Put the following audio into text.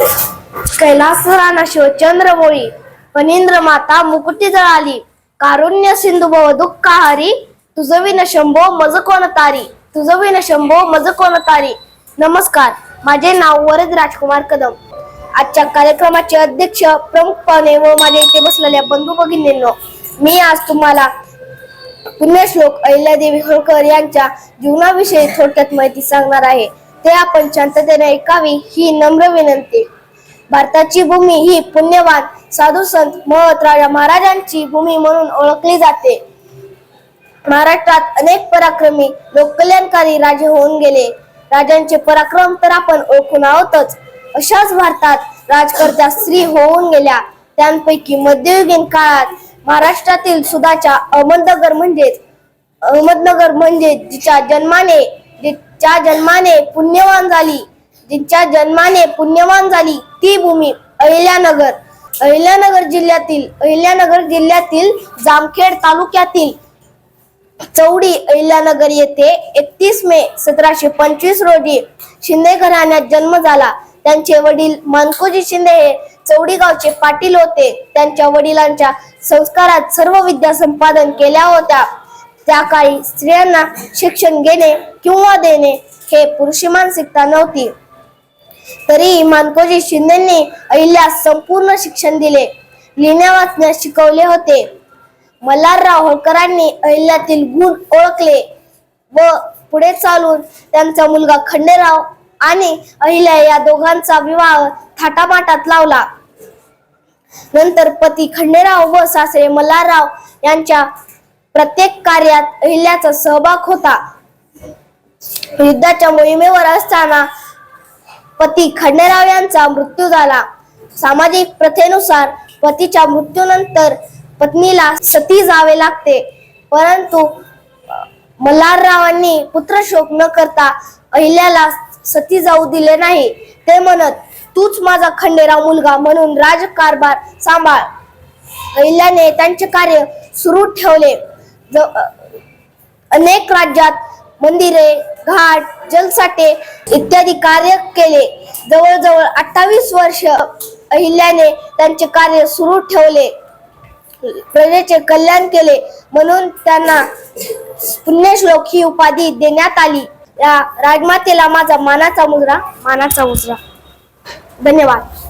कैलास राणा शिवचंद्र मोळी फणींद्र माता मुकुटी जळाली. कारुण्य सिंधू भव दुःखाहारी तुझं विन शंभो मज कोण तारी. तुझं विन शंभो मज कोण तारी. नमस्कार माझे नाव वरद राजकुमार कदम. आजच्या कार्यक्रमाचे अध्यक्ष प्रमुख पाहुणे व माझ्या इथे बसलेल्या बंधू भगिनींनो मी आज तुम्हाला पुण्यश्लोक अहिल्यादेवी होळकर यांच्या जीवनाविषयी थोडक्यात माहिती सांगणार आहे. ते आपण शांततेने ऐकावी ही नम्र विनंती. भारताची भूमी ही पुण्यवान साधू संत महत राजा महाराजांची भूमी म्हणून ओळखली जाते. महाराष्ट्रात अनेक पराक्रमी लोककल्याणकारी राजे होऊन गेले. राजांचे पराक्रम तर आपण ओळखून आहोतच. अशाच भारतात राजकर्त्या स्त्री होऊन गेल्या. त्यांपैकी मध्ययुगीन काळात महाराष्ट्रातील सुधाच्या अहमदनगर म्हणजेच अहमदनगर म्हणजे जिच्या जन्माने ज्या जन्माने पुण्यवान झाली जिच्या जन्माने पुण्यवान झाली ती भूमी अहिल्यानगर. अहिल्यानगर जिल्ह्यातील अहिल्यानगर जिल्ह्यातील जामखेड तालुक्यातील चौडी अहिल्यानगर येथे एकतीस मे सतराशे पंचवीस रोजी शिंदे घराण्यात जन्म झाला. त्यांचे वडील मानकोजी शिंदे हे चौडी गावचे पाटील होते. त्यांच्या वडिलांच्या संस्कारात सर्व विद्या संपादन केल्या होत्या. त्या काळी स्त्रियांना शिक्षण घेणे किंवा देणे हे पुरुषी मानसिकता नव्हती. तरी मानकोजी शिंदेंनी अहिल्यास संपूर्ण शिक्षण दिले. लिहिण्या वाचण्यास शिकवले होते. मल्हारराव होळकरांनी अहिल्यातील गुण ओळखले व पुढे चालून त्यांचा मुलगा खंडेराव आणि अहिल्या या दोघांचा विवाह थाटामाटात लावला. नंतर पती खंडेराव व सासरे मल्हारराव यांच्या प्रत्येक कार्यात अहिल्याचा सहभाग होता. युद्धाच्या मोहिमेवर असताना पती खंडेराव यांचा मृत्यू झाला. सामाजिक प्रथेनुसार पतीच्या मृत्यूनंतर पत्नीला सती जावे लागते. परंतु मल्हाररावांनी पुत्रशोक न करता अहिल्याला सती जाऊ दिले नाही. ते म्हणत तूच माझा खंडेराव मुलगा म्हणून राजकारभार सांभाळ. अहिल्याने त्यांचे कार्य सुरू ठेवले. अनेक राज्यात मंदिरे घाट जलसाठे इत्यादी कार्य केले. जवळजवळ अठ्ठावीस वर्ष अहिल्याने त्यांचे कार्य सुरू ठेवले. प्रजेचे कल्याण केले. म्हणून त्यांना पुण्यश्लोक ही उपाधी देण्यात आली. या राजमातेला माझा मानाचा मुजरा मानाचा मुजरा. धन्यवाद.